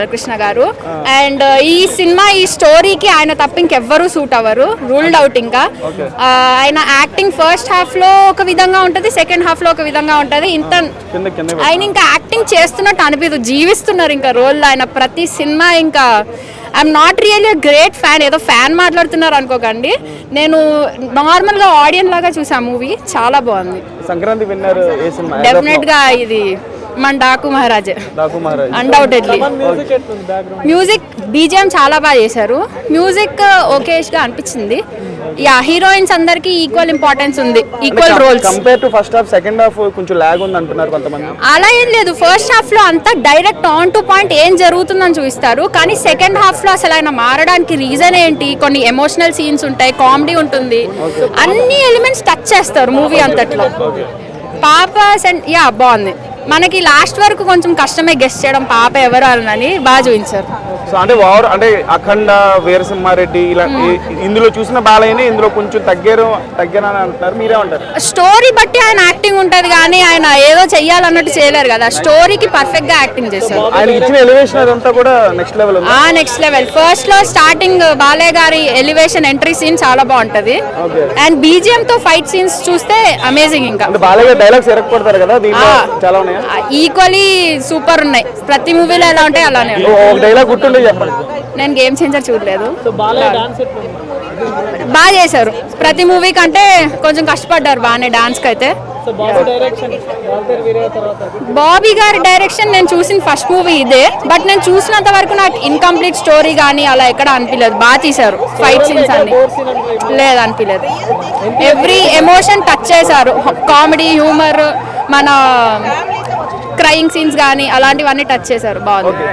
బాలకృష్ణ గారు. అండ్ ఈ సినిమా ఈ స్టోరీకి ఆయన తప్ప ఇంకెవ్వరూ సూట్ అవ్వరు. రూల్డ్ అవుట్ ఇంకా. ఆయన యాక్టింగ్ ఫస్ట్ హాఫ్లో ఒక విధంగా ఉంటది సెకండ్ హాఫ్లో ఒక విధంగా ఉంటది. ఇంత ఆయన ఇంకా యాక్టింగ్ చేస్తున్నట్టు అనిపించదు జీవిస్తున్నారు ఇంకా రోల్ ఆయన ప్రతి సినిమా ఇంకా I'm not really great fan ఏదో ఫ్యాన్ మాట్లాడుతున్నారు అనుకోకండి. నేను నార్మల్గా ఆడియన్ లాగా చూసా మూవీ చాలా బాగుంది. సంక్రాంతి డెఫినెట్గా ఇది మన డాకు మహారాజే. అన్డౌటెడ్లీ మ్యూజిక్ బీజిఎం చాలా బాగా చేశారు. మ్యూజిక్ ఓకేష్గా అనిపించింది. యా హీరోయిన్స్ అందరికి ఈక్వల్ ఇంపార్టెన్స్ ఉంది. Equal roles compare to first half second half కొంచెం లాగ్ ఉంది అంటున్నారు కొంతమంది. అలా ఏం లేదు. ఫస్ట్ హాఫ్లో అంతా డైరెక్ట్ ఆన్ టు పాయింట్ ఏం జరుగుతుందని చూపిస్తారు. కానీ సెకండ్ హాఫ్లో అసలు ఆయన మారడానికి రీజన్ ఏంటి? కొన్ని ఎమోషనల్ సీన్స్ ఉంటాయి కామెడీ ఉంటుంది. అన్ని ఎలిమెంట్స్ టచ్ చేస్తారు మూవీ అంతట్లో. పాప సెన్ యా బాగుంది. మనకి లాస్ట్ వరకు కొంచెం కష్టమే గెస్ట్ చేయడం పాప ఎవరు అని బాగా చూపించారు. సో అంటే ఓవర్ అంటే అఖండ వీరసింహారెడ్డి ఇలా ఇందులో చూసిన బాలయ్యని ఇందులో కొంచెం తగ్గారు తగ్గారు అని అంటున్నారు. మీరే అంటారు? స్టోరీ బట్టి ఆయన యాక్టింగ్ ఉంటది కానీ ఆయన ఏదో చెయ్యాలన్నట్టు చేయలేరు కదా. స్టోరీకి పర్ఫెక్ట్గా యాక్టింగ్ చేశారు. ఆయన ఇచ్చిన ఎలివేషన్ అదంతా కూడా నెక్స్ట్ లెవెల్ ఆ నెక్స్ట్ లెవెల్ ఫస్ట్లో స్టార్టింగ్ బాలయ్య గారి ఎలివేషన్ ఎంట్రీ సీన్ చాలా బాగుంటది. అండ్ బీజిఎం తో ఫైట్ సీన్స్ చూస్తే అమేజింగ్ ఇంకా. బాలయ్య డైలాగ్స్ ఎరగొడతారు కదా? చాలా ఉన్నాయా? ఈక్వలీ సూపర్ ఉన్నాయి. ప్రతి మూవీలో ఎలా ఉంటాయి. అలానే డైలాగ్ గుర్తుండే చెప్పండి. నేను గేమ్ చేంజర్ చూడలేదు. బాగా చేశారు. ప్రతి మూవీ కంటే కొంచెం కష్టపడ్డారు బాగానే డాన్స్కి అయితే. బాబీ గారి డైరెక్షన్ నేను చూసిన ఫస్ట్ మూవీ ఇదే. బట్ నేను చూసినంత వరకు నాకు ఇన్కంప్లీట్ స్టోరీ కానీ అలా ఎక్కడ అనిపించలేదు బాగా తీశారు. ఫైట్ సీన్స్ అన్ని. లేదు అనిపించలేదు ఎవ్రీ ఎమోషన్ టచ్ చేశారు. కామెడీ హ్యూమర్ మన క్రయింగ్ సీన్స్ కానీ అలాంటివన్నీ టచ్ చేశారు. బాగుంది.